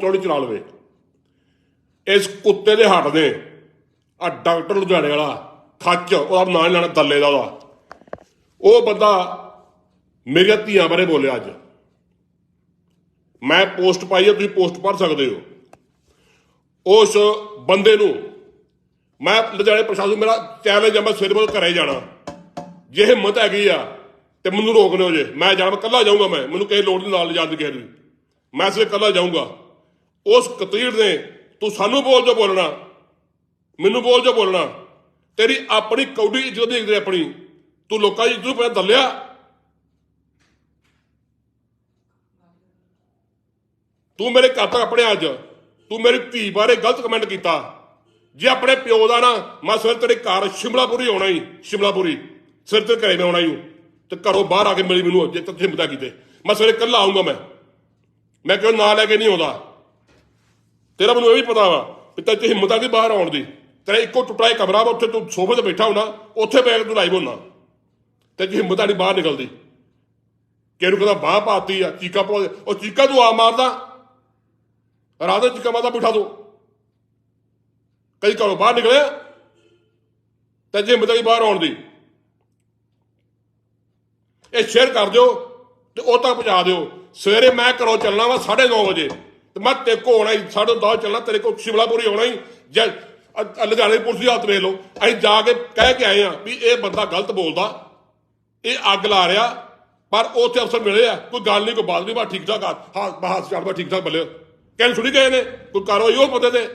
ਚੌੜੀ ਚਲਾ ਲਵੇ। ਇਸ ਕੁੱਤੇ ਦੇ ਹੱਟ ਦੇ। ਆ ਡਾਕਟਰ ਲੁਧਿਆਣੇ ਵਾਲਾ, ਖੱਚ, ਉਹਦਾ ਨਾਂ ਨੀ ਲੈਣਾ, ਦੱਲੇ ਦਾ ਉਹਦਾ। ਉਹ ਬੰਦਾ ਮੇਰੀਆਂ ਧੀਆਂ ਬਾਰੇ ਬੋਲਿਆ ਅੱਜ। ਮੈਂ ਪੋਸਟ ਪਾਈ ਹੈ ਤੁਸੀਂ ਪੋਸਟ ਪੜ੍ਹ ਸਕਦੇ ਹੋ। ਉਸ ਬੰਦੇ ਨੂੰ ਮੈਂ ਲੁਧਿਆਣੇ ਪ੍ਰਸ਼ਾਸਨ ਮੇਰਾ ਚੈਲੰਜ ਹੈ ਮੈਂ ਸਵੇਰੇ ਬੋਲ ਘਰੇ ਜਾਣਾ। ਜੇ ਹਿੰਮਤ ਹੈਗੀ ਆ, ਤੇ ਮੈਨੂੰ ਰੋਕ ਲਿਓ ਜੇ। ਮੈਂ ਜਾਣਾ ਕੱਲਾ ਜਾਊਂਗਾ ਮੈਂ। ਮੈਨੂੰ ਕਿਸੇ ਲੋੜ ਨਹੀਂ ਨਾਲ ਲਿਜਾਣ ਦੀ ਕਿਸੇ ਦੀ। ਮੈਂ ਸਵੇਰੇ ਕੱਲਾ ਜਾਊਂਗਾ। ਉਸ ਕਤੀੜ ਨੇ, ਤੂੰ ਸਾਨੂੰ ਬੋਲ ਜੋ ਬੋਲਣਾ। ਮੈਨੂੰ ਬੋਲ ਜੋ ਬੋਲਣਾ। ਤੇਰੀ ਆਪਣੀ ਕੌਡੀ ਇੱਜ਼ਤ ਦੇਖਦੇ ਆਪਣੀ। ਤੂੰ ਲੋਕਾਂ ਦੀ ਇੱਜ਼ਤ ਨੂੰ ਪਹਿਲਾਂ ਦੱਲਿਆ ਤੂੰ ਮੇਰੇ ਘਰ ਤੱਕ ਆਪਣੇ ਅੱਜ। ਤੂੰ ਮੇਰੀ ਧੀ ਬਾਰੇ ਗਲਤ ਕਮੈਂਟ ਕੀਤਾ। ਜੇ ਆਪਣੇ ਪਿਓ ਦਾ ਨਾ, ਮੈਂ ਸਵੇਰ ਤੇਰੇ ਘਰ ਸ਼ਿਮਲਾਪੁਰੀ ਆਉਣਾ ਹੀ ਸ਼ਿਮਲਾਪੁਰੀ। ਸਿਰ ਤੇ ਘਰੇ ਮੈਂ ਆਉਣਾ ਹੀ ਤੇ ਘਰੋਂ ਬਾਹਰ ਆ ਕੇ ਮਿਲੀ ਮੈਨੂੰ ਜੇ ਤੱਕ ਹਿੰਮਤ ਕੀਤੇ। ਮੈਂ ਸਵੇਰੇ ਕੱਲਾ ਆਉਂਗਾ ਮੈਂ। ਮੈਂ ਕਿਉਂ ਨਾਂ ਲੈ ਕੇ ਨਹੀਂ ਆਉਂਦਾ। ਤੇਰਾ ਮੈਨੂੰ ਇਹ ਵੀ ਪਤਾ ਵਾ ਕਿ ਤੇ ਹਿੰਮਤ ਆ ਕਿ ਬਾਹਰ ਆਉਣ ਦੀ? ਤੇਰਾ ਇੱਕੋ ਟੁੱਟਾ ਜਿਹਾ ਕਮਰਾ ਵਾ, ਉੱਥੇ ਤੂੰ ਸੋਫੇ ਤੇ ਬੈਠਾ ਹੋਣਾ ਉੱਥੇ ਬੈਠ ਕੇ ਤੂੰ ਲਾਈਵ ਹੋਣਾ ਤੇ ਜੀ ਹਿੰਮਤ ਆ ਬਾਹਰ ਨਿਕਲਦੀ। ਕਿਹਨੂੰ ਕਹਿੰਦਾ ਬਾਹ ਪਾਤੀ ਆ, ਚੀਕਾ ਪਾ ਉਹ ਚੀਕਾ ਤੂੰ ਆ ਮਾਰਦਾ। ਰਾਧਾ ਚੀਕਾ ਮਾਰਦਾ, ਬਿਠਾ ਦੋ। ਕਈ ਘਰੋਂ ਬਾਹਰ ਨਿਕਲਿਆ ਤੇ ਜੇ ਹਿੰਮਤ ਆ ਬਾਹਰ ਆਉਣ ਦੀ। ਇਹ ਸ਼ੇਅਰ ਕਰ ਦਿਓ ਤੇ ਉਹ ਤੱਕ ਪਹੁੰਚਾ ਦਿਓ। ਸਵੇਰੇ ਮੈਂ ਘਰੋਂ ਚੱਲਣਾ ਵਾ 9:30 ਵਜੇ। ਤੇ ਮੈਂ ਤੇ ਕੋ ਆਉਣਾ ਹੀ 10:30 ਚੱਲਣਾ, ਤੇਰੇ ਕੋਲ ਸ਼ਿਮਲਾਪੁਰੀ ਆਉਣਾ ਹੀ, ਜਾਂ ਅ- ਲੁਧਿਆਣੇ ਪੁਲਿਸ ਦੀ ਹਾਲਤ ਵੇਖ ਲਓ। ਅਸੀਂ ਜਾ ਕੇ ਕਹਿ ਕੇ ਆਏ ਆ ਵੀ ਇਹ ਬੰਦਾ ਗਲਤ ਬੋਲਦਾ, ਇਹ ਅੱਗ ਲਾ ਰਿਹਾ, ਪਰ ਉੱਥੇ ਅਫਸਰ ਮਿਲੇ ਆ, ਕੋਈ ਗੱਲ ਨਹੀਂ, ਕੋਈ ਬਾਤ ਨਹੀਂ ਬਾ ਠੀਕ ਠਾਕ ਆ ਹਾਂ ਬਾਹਰ ਚੱਲ ਬਾ ਠੀਕ ਠਾਕ ਬੱਲੇ ਕਹਿੰਦੇ ਸੁਣੀ ਗਏ ਨੇ, ਕੋਈ ਕਾਰਵਾਈ ਉਹ ਬੰਦੇ ਤੇ,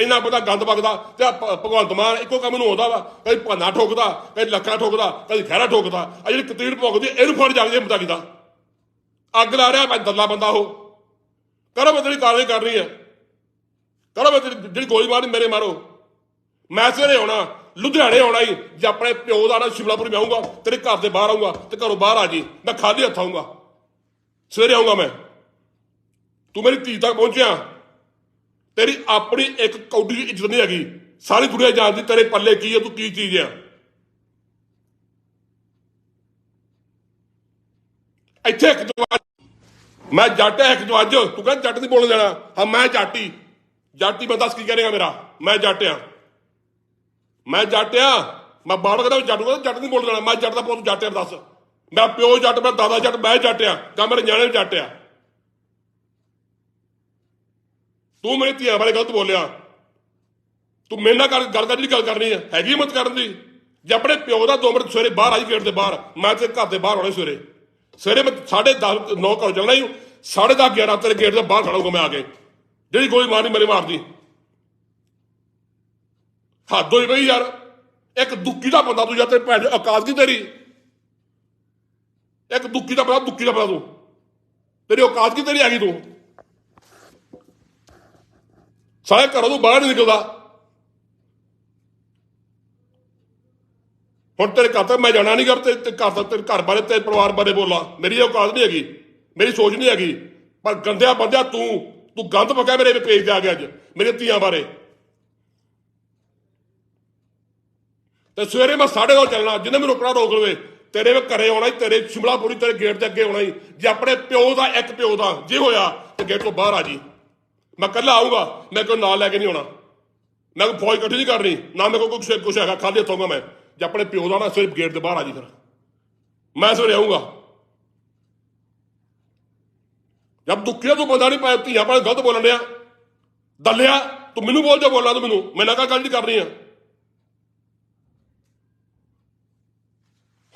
ਇੰਨਾ ਬੰਦਾ ਗੰਦ ਵਗਦਾ ਤੇ ਭਗਵੰਤ ਮਾਨ ਇੱਕੋ ਕੰਮ ਨੂੰ ਆਉਂਦਾ ਵਾ, ਕਦੀ ਭਾਨਾ ਠੋਕਦਾ, ਕਦੀ ਲੱਖਾਂ ਠੋਕਦਾ, ਕਦੀ ਖਹਿਰਾ ਠੋਕਦਾ ਆ ਜਿਹੜੀ ਕਤੀੜ ਭੋਗਦੀ ਇਹਨੂੰ ਫੜ ਜਾ ਕੇ ਮੁੰਡਾ ਕੀਤਾ ਅੱਗ ਲਾ ਰਿਹਾ, ਮੈਂ ਦੱਲਾ ਬੰਦਾ ਉਹ। ਕਰੋ ਮੈਂ ਤੇਰੀ ਕਾਰਵਾਈ ਕਰ ਰਹੀ ਹੈ ਕਰੋ ਮੈਂ ਤੇਰੀ ਜਿਹੜੀ ਗੋਲੀ ਮਾਰਨੀ, ਮੇਰੇ ਮਾਰੋ। ਮੈਂ ਸਵੇਰੇ ਆਉਣਾ, ਲੁਧਿਆਣੇ ਆਉਣਾ ਹੀ ਜੇ ਆਪਣੇ ਪਿਓ ਦਾ ਨਾ ਸ਼ਿਮਲਾਪੁਰ ਮੈਂ ਆਉਂਗਾ ਤੇਰੇ ਘਰ ਦੇ ਬਾਹਰ ਆਉਂਗਾ ਤੇ ਘਰੋਂ ਬਾਹਰ ਆ ਜੀ। ਮੈਂ ਖਾਲੀ ਹੱਥ ਆਉਂਗਾ ਸਵੇਰੇ ਆਉਂਗਾ ਮੈਂ। ਤੂੰ ਮੇਰੀ ਧੀ ਤੱਕ ਪਹੁੰਚਿਆ। ਤੇਰੀ ਆਪਣੀ ਇੱਕ ਕੌਡੀ ਦੀ ਇੱਜ਼ਤ ਨਹੀਂ ਹੈਗੀ। ਸਾਰੀ ਦੁਨੀਆ ਜਾਣਦੀ ਤੇਰੇ ਪੱਲੇ ਕੀ ਹੈ ਤੂੰ ਕੀ ਚੀਜ਼ ਆ। ਇੱਥੇ ਇੱਕ ਜਵਾਜ ਮੈਂ ਜੱਟ ਹੈ ਇੱਕ ਜਵਾਜ ਤੂੰ ਕਹਿੰਦਾ ਜੱਟ ਨਹੀਂ ਬੋਲ ਦੇਣਾ। ਹਾਂ, ਮੈਂ ਜਾਟੀ ਜਾਟੀ ਮੈਂ ਦੱਸ ਕੀ ਕਰੇਗਾ ਮੇਰਾ? ਮੈਂ ਜੱਟ ਆ ਮੈਂ ਜੱਟ ਆ ਮੈਂ ਬਾਹਰ ਕਹਿੰਦਾ ਜੱਟ ਨੂੰ ਜੱਟ ਨਹੀਂ ਬੋਲ ਦੇਣਾ। ਮੈਂ ਜੱਟ ਦਾ ਪੁੱਤ ਜੱਟ ਆ ਦੱਸ। ਮੈਂ ਪਿਓ ਜੱਟ ਮੇਰਾ ਦਾਦਾ ਜੱਟ, ਮੈਂ ਜੱਟ ਆ ਕਾ ਮੇਰੇ ਨਿਆਣੇ ਵੀ ਜੱਟ ਆ ਤੂੰ ਮੇਰੀ ਧੀਆਂ ਬਾਰੇ ਗਲਤ ਬੋਲਿਆ। ਤੂੰ ਮੇਰੇ ਨਾਲ ਗੱਲ ਗੱਲ ਕਰ ਜਿਹੜੀ ਗੱਲ ਕਰਨੀ ਹੈ ਹੈਗੀ ਹਿੰਮਤ ਕਰਨ ਦੀ। ਜੇ ਆਪਣੇ ਪਿਓ ਦਾ ਦੋ ਮਿੰਟ ਸਵੇਰੇ ਬਾਹਰ ਆਈ ਗੇਟ ਦੇ ਬਾਹਰ, ਮੈਂ ਤੇ ਘਰ ਦੇ ਬਾਹਰ ਆਉਣਾ ਸਵੇਰੇ। ਸਵੇਰੇ ਮੈਂ 10:30 9 ਘਰੋਂ ਚੱਲਣਾ ਹੀ 10:30 11 ਤੇਰੇ ਗੇਟ ਦੇ ਬਾਹਰ ਖੜਾਂਗਾ ਮੈਂ ਆ ਕੇ। ਜਿਹੜੀ ਗੋਲੀ ਮਾਰਨੀ, ਮੇਰੇ ਮਾਰਦੀ। ਹੱਦ ਹੋਈ ਬਈ ਯਾਰ। ਇੱਕ ਦੁੱਕੀ ਦਾ ਬੰਦਾ ਤੂੰ ਜਾਂ ਤੇ ਭੈਣ ਚੋਦ ਔਕਾਤ ਕੀ ਤੇਰੀ? ਇੱਕ ਦੁੱਕੀ ਦਾ ਬੰਦਾ ਦੁੱਕੀ ਦਾ ਬੰਦਾ ਤੂੰ। ਤੇਰੀ ਔਕਾਤ ਕੀ ਤੇਰੀ ਆ ਗਈ ਤੂੰ? ਸਾਰੇ ਘਰੋਂ ਤੋਂ ਬਾਹਰ ਨਹੀਂ ਨਿਕਲਦਾ। ਹੁਣ ਤੇਰੇ ਘਰ ਤੱਕ ਮੈਂ ਜਾਣਾ ਨਹੀਂ ਕਰ ਤੇ ਘਰ ਤੱਕ ਤੇਰੇ ਘਰ ਬਾਰੇ ਤੇ ਪਰਿਵਾਰ ਬਾਰੇ ਬੋਲਾਂ। ਮੇਰੀ ਔਕਾਤ ਨਹੀਂ ਹੈਗੀ, ਮੇਰੀ ਸੋਚ ਨਹੀਂ ਹੈਗੀ। ਪਰ ਗੰਦਿਆ ਬੰਦਿਆ ਤੂੰ ਤੂੰ ਗੰਦ ਪਕਾ ਮੇਰੇ ਪੇਜ ਤੇ ਆ ਗਿਆ ਅੱਜ, ਮੇਰੇ ਧੀਆਂ ਬਾਰੇ। ਤੇ ਸਵੇਰੇ ਮੈਂ 9:30 ਚੱਲਣਾ, ਜਿਹਨੇ ਮੈਨੂੰ ਰੋਕਣਾ ਰੋਕ ਲਵੇ। ਤੇਰੇ ਵੇ ਘਰੇ ਆਉਣਾ ਤੇਰੇ ਸ਼ਿਮਲਾਪੁਰੀ, ਤੇਰੇ ਗੇਟ ਦੇ ਅੱਗੇ ਆਉਣਾ ਈ। ਜੇ ਆਪਣੇ ਪਿਓ ਦਾ, ਇੱਕ ਪਿਓ ਦਾ ਜੇ ਹੋਇਆ, ਤੇ ਗੇਟ ਤੋਂ ਬਾਹਰ ਆ ਜੀ। ਮੈਂ ਕੱਲਾ ਆਊਂਗਾ, ਮੈਂ ਕੋਈ ਨਾਲ ਲੈ ਕੇ ਨਹੀਂ ਆਉਣਾ। ਮੈਂ ਕੋਈ ਫੌਜ ਇਕੱਠੀ ਨਹੀਂ ਕਰਨੀ, ਨਾ ਮੇਰੇ ਕੋਲ ਕੁਛ ਕੁਛ ਹੈਗਾ, ਖਾਲੀ ਹੱਥੋਂਗਾ ਮੈਂ। ਜੇ ਆਪਣੇ ਪਿਓ ਦਾ ਨਾ ਸਿਰਫ ਗੇਟ ਦੇ ਬਾਹਰ ਆ ਜੀ ਫਿਰ। ਮੈਂ ਸਵੇਰੇ ਆਊਂਗਾ। ਜਦ ਦੁੱਖਿਆ ਤੂੰ ਬੰਦਾ ਨਹੀਂ ਪਾਇਆ ਧੀਆਂ ਪਰ ਗਲਤ ਬੋਲਣ ਡਿਆ। ਦੱਲਿਆ, ਤੂੰ ਮੈਨੂੰ ਬੋਲ, ਜਾ ਬੋਲਣਾ ਤੂੰ ਮੈਨੂੰ। ਮੈਂ ਨਾ ਕਾ ਗੱਲ ਨਹੀਂ ਕਰਨੀ ਆ।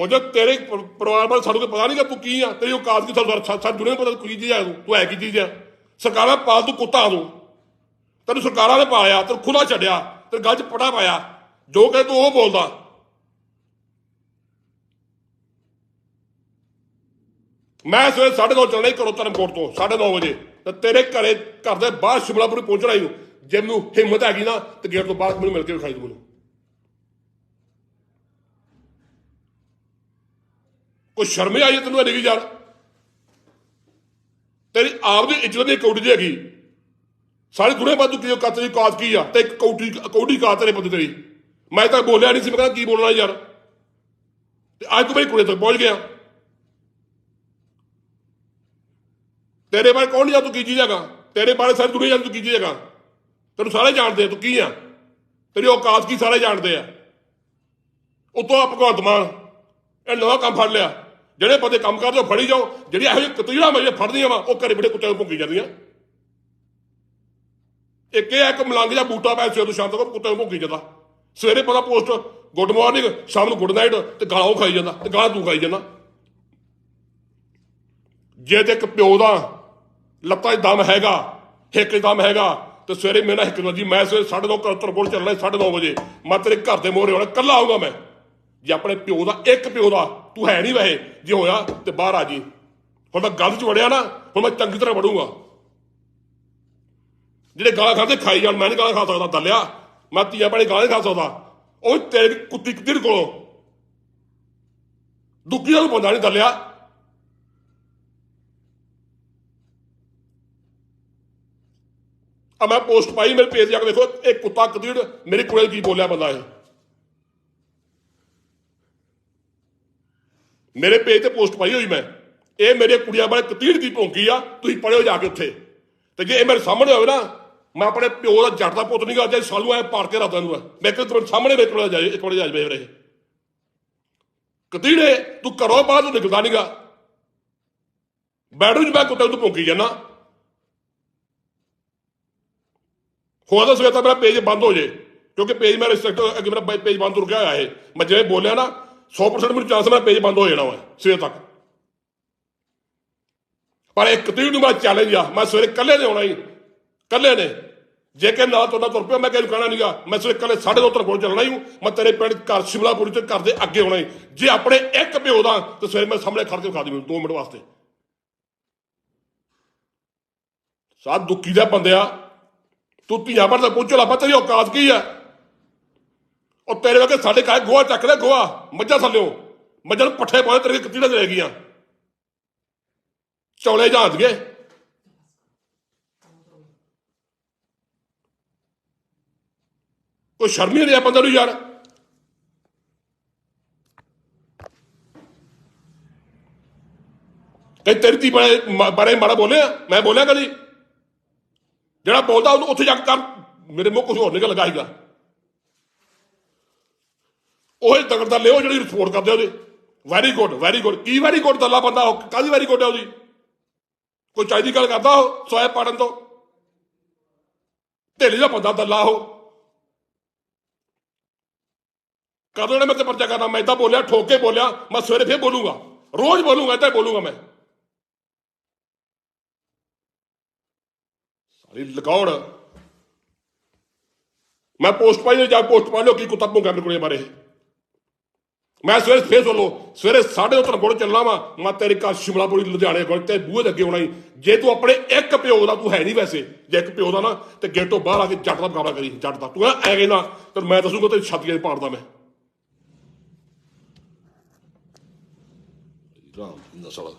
ਹੁਣ ਜੇ ਤੇਰੇ ਪਰਿਵਾਰ ਬਾਰੇ ਸਾਨੂੰ ਕੋਈ ਪਤਾ ਨਹੀਂ ਕਿ ਤੂੰ ਕੀ ਆ, ਤੇਰੀ ਔਕਾਤ ਕੀ ਸਾਨੂੰ ਸਾਨੂੰ ਦੁਨੀਆ ਪਤਾ ਤੂੰ ਕੀ ਚੀਜ਼ ਆ, ਤੂੰ ਤੂੰ ਹੈ ਕੀ ਚੀਜ਼ ਆ। ਸਰਕਾਰਾਂ ਪਾਲਤੂ ਕੁੱਤਾ ਤੂੰ। ਤੈਨੂੰ ਸਰਕਾਰਾਂ ਨੇ ਪਾਲਿਆ, ਤੈਨੂੰ ਖੁੱਲਾ ਛੱਡਿਆ ਤੇ ਗੱਲ 'ਚ ਪੜਾ ਪਾਇਆ। ਜੋ ਕਹੇ ਤੂੰ ਉਹ ਬੋਲਦਾ। ਮੈਂ ਸਵੇਰੇ 9:30 ਚੱਲਣਾ ਹੀ ਕਰੋ ਧਰਮਕੋਟ ਤੋਂ 9:30 ਵਜੇ। ਤੇ ਤੇਰੇ ਘਰੇ, ਘਰ ਦੇ ਬਾਹਰ ਸ਼ਿਮਲਾਪੁਰ ਪਹੁੰਚਣਾ ਹੀ ਨੂੰ ਜੇ ਮੈਨੂੰ ਹਿੰਮਤ ਹੈਗੀ ਨਾ, ਤੇ ਗੇਟ ਤੋਂ ਬਾਹਰ ਮੈਨੂੰ ਮਿਲ ਕੇ ਵਿਖਾਈ ਤੂੰ ਮੈਨੂੰ। ਕੋਈ ਸ਼ਰਮ ਹੀ ਆਈ ਹੈ ਤੈਨੂੰ ਅੜੀ ਯਾਰ? ਤੇਰੀ ਆਪ ਦੀ ਇੱਜ਼ਤ ਦੀ ਕੌਡੀ ਦੀ ਹੈਗੀ। ਸਾਰੀ ਦੁਨੀਆ ਬਾਦੂ ਕੀ ਔਕਾਤ ਦੀ ਕਾਤ ਕੀ ਆ? ਤੇ ਇੱਕ ਕੌਡੀ ਕੌਡੀ ਕਾਤ ਤੇਰੇ ਬੰਦੇ ਤੇਰੀ। ਮੈਂ ਤਾਂ ਬੋਲਿਆ ਨਹੀਂ ਸੀ, ਮੈਂ ਕਹਿੰਦਾ ਕੀ ਬੋਲਣਾ ਯਾਰ? ਤੇ ਅੱਜ ਤੂੰ ਮੇਰੀ ਕੁੜੇ ਤੱਕ ਪਹੁੰਚ ਗਿਆ। ਤੇਰੇ ਬਾਰੇ ਕੌਣ ਨਹੀਂ ਆ ਤੂੰ ਕੀ ਚੀਜ਼ ਹੈਗਾ? ਤੇਰੇ ਬਾਰੇ ਸਾਰੀ ਦੁਨੀਆ ਜਾਣਦੀ ਤੂੰ ਕੀ ਜਗ੍ਹਾ ਤੈਨੂੰ ਸਾਰੇ ਜਾਣਦੇ ਆ, ਤੂੰ ਕੀ ਆ? ਤੇਰੀ ਔਕਾਤ ਕੀ ਸਾਰੇ ਜਾਣਦੇ ਆ? ਉਤੋਂ ਆ ਭਗਵੰਤ ਮਾਨ, ਇਹ ਨਵਾਂ ਕੰਮ ਫੜ ਲਿਆ। ਜਿਹੜੇ ਬੰਦੇ ਕੰਮ ਕਰਦੇ ਉਹ ਫੜੀ ਜਾਓ। ਜਿਹੜੀ ਇਹੋ ਜਿਹੀ ਕਤੀੜਾ ਮੈਂ ਫੜਦੀਆਂ ਵਾ, ਉਹ ਘਰੇ ਬਿਠੇ ਕੁੱਤੇ ਨੂੰ ਭੁੰਗੀ ਜਾਂਦੀਆਂ। ਇੱਕ ਇਹ ਇੱਕ ਮਲੰਗ ਜਾਂ ਬੂਟਾ ਪੈ ਸਵੇਰ ਤੋਂ ਸ਼ਾਮ ਤੱਕ ਕੁੱਤੇ ਨੂੰ ਭੁੰਗੀ ਜਾਂਦਾ। ਸਵੇਰੇ ਪਤਾ ਪੋਸਟ ਗੁੱਡ ਮਾਰਨਿੰਗ, ਸ਼ਾਮ ਨੂੰ ਗੁੱਡ ਨਾਈਟ, ਤੇ ਗਾਲਾਂ ਉਹ ਖਾਈ ਜਾਂਦਾ, ਤੇ ਗਾਲਾਂ ਤੂੰ ਖਾਈ ਜਾਂਦਾ। ਜੇ ਤੇ ਇੱਕ ਪਿਓ ਦਾ ਲੱਤਾਂ 'ਚ ਦਮ ਹੈਗਾ, ਹਿੱਕ 'ਚ ਦਮ ਹੈਗਾ, ਤੇ ਸਵੇਰੇ ਮੇਰੇ ਨਾਲ ਹਿੱਕ ਨੂੰ ਜੀ, ਮੈਂ ਸਵੇਰੇ 9:30 ਕਰਤਰ ਕੋਲ ਚੱਲਣਾ 9:30 ਵਜੇ। ਮੈਂ ਤੇਰੇ ਘਰ ਦੇ ਮੋਹਰੇ ਆਉਣਾ ਕੱਲਾ ਆਊਗਾ ਮੈਂ। ਜੇ ਆਪਣੇ ਪਿਓ ਦਾ, ਇੱਕ ਪਿਓ ਦਾ, ਤੂੰ ਹੈ ਨਹੀਂ ਵੈਸੇ, ਜੇ ਹੋਇਆ ਤੇ ਬਾਹਰ ਆ ਜੀ। ਹੁਣ ਮੈਂ ਗੱਲ 'ਚ ਵੜਿਆ ਨਾ, ਹੁਣ ਮੈਂ ਚੰਗੀ ਤਰ੍ਹਾਂ ਵੜੂੰਗਾ। ਜਿਹੜੇ ਗਾਲਾਂ ਖਾਂਦੇ ਖਾਈ ਜਾਣ, ਮੈਂ ਨਹੀਂ ਗਾਲਾਂ ਖਾ ਸਕਦਾ, ਦੱਲਿਆ। ਮੈਂ ਧੀਆ ਬੜੇ ਗਾਲਾਂ ਨਹੀਂ ਖਾ ਸਕਦਾ। ਉਹ ਤੇਰੀ ਕੁੱਤੀ ਕਿੱਧਰ ਕੋਲੋਂ। ਦੁੱਖੀ ਨੂੰ ਬੰਦਾ ਨਹੀਂ ਦੱਲਿਆ। ਆ ਮੈਂ ਪੋਸਟ ਪਾਈ, ਮੇਰੇ ਪੇਜ ਜਾ ਕੇ ਦੇਖੋ ਇਹ ਕੁੱਤਾ ਕਦੀੜ ਮੇਰੇ ਕੋਲੇ ਕੀ ਬੋਲਿਆ ਬੰਦਾ ਇਹ? ਮੇਰੇ ਪੇਜ ਤੇ ਪੋਸਟ ਪਾਈ ਹੋਈ ਮੈਂ। ਇਹ ਮੇਰੇ ਕੁੜੀਆਂ ਬਾਰੇ ਕਤੀੜ ਕੀ ਭੌਂਕੀ ਆ, ਤੁਸੀਂ ਪੜਿਓ ਜਾ ਕੇ ਉੱਥੇ। ਤੇ ਜੇ ਇਹ ਮੇਰੇ ਸਾਹਮਣੇ ਹੋਵੇ ਨਾ, ਮੈਂ ਆਪਣੇ ਪਿਓ ਦਾ ਜੱਟ ਦਾ ਪੁੱਤ ਨਹੀਂ ਗਾ ਜੇ ਸਾਲੂ ਐ ਪਾੜ ਕੇ ਰੱਖਦਾ ਨੂੰ ਮੈਂ। ਕਿ ਤੁਹਾਡੇ ਸਾਹਮਣੇ ਮੇਰੇ ਕੋਲ ਜਾਏ ਇੱਕ ਵਾਰ ਜਾ ਜਵੇ ਕਤੀੜੇ ਤੂੰ ਕਰੋ ਬਾਹਰ ਨੂੰ ਨਿਕਲਦਾ ਨਹੀਂਗਾ ਬੈਡਰੂਮ ਚ ਮੈਂ ਕੁੱਤੇ ਨੂੰ ਭੌਂਕੀ ਜਾਣਾ ਹੋਇਆ ਤਾਂ ਸਵੇਰ ਤੱਕ ਮੇਰਾ ਪੇਜ ਬੰਦ ਹੋ ਜੇ, ਕਿਉਂਕਿ ਪੇਜ ਮੇਰਾ ਰਿਸਟ੍ਰਿਕਟ ਅੱਗੇ ਮੇਰਾ ਪੇਜ ਬੰਦ ਰੁਕਿਆ ਹੋਇਆ ਹੈ ਮੈਂ ਜਿਵੇਂ ਬੋਲਿਆ ਨਾ 100% ਮੈਨੂੰ ਚਾਂਸ ਮੇਰਾ ਪੇਜ ਬੰਦ ਹੋ ਜਾਣਾ ਵਾ, ਸਵੇਰ ਤੱਕ। ਪਰ ਇੱਕ ਤੀਰ ਨੂੰ ਮੈਂ ਚੈਲੰਜ ਆ, ਮੈਂ ਸਵੇਰੇ ਇਕੱਲੇ ਨੇ ਆਉਣਾ ਹੀ ਇਕੱਲੇ ਨੇ। ਜੇ ਕਿ ਨਾ ਤੁਹਾਡਾ ਤੁਰ ਪਿਆ, ਮੈਂ ਕਿਹਨੂੰ ਕਹਿਣਾ ਨਹੀਂਗਾ ਮੈਂ ਸਵੇਰੇ ਇਕੱਲੇ ਸਾਢੇ ਦੋ ਕੋਲ ਚੱਲਣਾ ਹੀ ਮੈਂ ਤੇਰੇ ਪਿੰਡ ਘਰ ਸ਼ਿਮਲਾਪੁਰ ਤੇ ਘਰ ਦੇ ਅੱਗੇ ਆਉਣਾ ਹੀ ਜੇ ਆਪਣੇ ਇੱਕ ਪਿਓ ਦਾ, ਤੇ ਸਵੇਰੇ ਮੈਂ ਸਾਹਮਣੇ ਖੜ ਕੇ ਖਾ ਦੀ ਮੈਨੂੰ 2 ਮਿੰਟ ਵਾਸਤੇ। ਸਾਧ ਦੁੱਖੀ ਦਾ ਬੰਦਿਆ ਤੂੰ ਧੀਆਂ ਪਰ ਤੱਕ ਪਹੁੰਚੋ ਲਾ ਤੇਰੀ ਔਕਾਤ ਕੀ ਆ ਉਹ ਤੇਰੇ ਵਰਗੇ ਸਾਡੇ ਕਾਇ ਗੋਆ ਚੱਕ ਲੈ ਗੋਆ ਮੱਝਾਂ ਥੱਲਿਓ ਮੱਝਾਂ ਨੂੰ ਪੱਠੇ ਪਾਏ ਤੇਰੇ ਕਿੱਤੀ ਦੇ ਗਈਆਂ ਚੌਲੇ ਜਾਂਦ ਗਏ ਕੋਈ ਸ਼ਰਮ ਹੀ ਨਹੀਂ ਆ ਬੰਦੇ ਨੂੰ ਯਾਰ। ਕਈ ਤੇਰੀ ਧੀ ਬਾਰੇ ਬਾਰੇ ਮਾੜਾ ਬੋਲਿਆ? ਮੈਂ ਬੋਲਿਆ ਕਦੀ? ਜਿਹੜਾ ਬੋਲਦਾ ਉਹਨੂੰ ਉੱਥੇ ਜਾ ਕੇ ਕਰ ਮੇਰੇ ਮੂੰਹ ਕੁਝ ਹੋਰ ਨਿਕਲ ਲਗਾ ਸੀਗਾ। ਉਹ ਤਗੜ ਦਾ ਲਿਓ ਜਿਹੜੀ ਰਿਪੋਰਟ ਕਰਦੇ ਉਹਦੇ। ਵੈਰੀ ਗੁੱਡ ਵੈਰੀ ਗੁੱਡ ਕੀ ਵੈਰੀ ਗੁੱਡ ਦੱਲਾ ਬੰਦਾ ਉਹ? ਕਾਦੀ ਵੈਰੀ ਗੁੱਡ ਹੈ ਉਹਦੀ? ਕੋਈ ਚਾਹੀਦੀ ਗੱਲ ਕਰਦਾ ਉਹ? ਸੋਏ ਪਾੜਨ ਤੋਂ? ਢੇਲੀ ਦਾ ਬੰਦਾ ਦੱਲਾ ਉਹ। ਕਦੋਂ ਨੇ ਮੈਂ ਤੇ ਪਰਚਾ ਕਰਨਾ? ਮੈਂ ਤਾਂ ਬੋਲਿਆ, ਠੋਕ ਕੇ ਬੋਲਿਆ, ਮੈਂ ਸਵੇਰੇ ਫੇਰ ਬੋਲੂੰਗਾ। ਰੋਜ਼ ਬੋਲੂੰਗਾ ਤਾਂ ਬੋਲੂੰਗਾ ਮੈਂ। ਸਾਰੀ ਲਗਾਉਣ। ਮੈਂ ਪੋਸਟ ਪਾਈ ਹੋਈ, ਜਾ ਪਾ ਲਿਓ, ਕੀ ਕੁੱਤਾ ਭੌਂਕਾ ਮੇਰੇ ਕੋਲੇ ਬਾਰੇ? ਮੈਂ ਸਵੇਰੇ ਫੇਰ ਸੁਣ ਸਵੇਰੇ 8:30 ਕੋਲ ਚੱਲਣਾ ਵਾ। ਮੈਂ ਤੇਰੇ ਘਰ ਸ਼ਿਮਲਾਪੁਰੀ, ਲੁਧਿਆਣੇ ਕੋਲ ਤੇ ਬੂਹੇ ਦੇ ਅੱਗੇ ਆਉਣਾ ਹੀ ਜੇ ਤੂੰ ਆਪਣੇ ਇੱਕ ਪਿਓ ਦਾ, ਤੂੰ ਹੈ ਨਹੀਂ ਵੈਸੇ। ਜੇ ਇੱਕ ਪਿਓ ਦਾ ਨਾ, ਤੇ ਗੇਟੋਂ ਬਾਹਰ ਆ ਕੇ ਜੱਟ ਦਾ ਮੁਕਾਬਲਾ ਕਰੀ, ਜੱਟ ਦਾ। ਤੂੰ ਐ ਕਹਿੰਦਾ ਤੇ ਮੈਂ ਦੱਸੂਗਾ ਤੇ ਛਾਤੀਆਂ ਪਾੜਦਾ ਮੈਂ। ਰਾਮ, ਨਸਲ।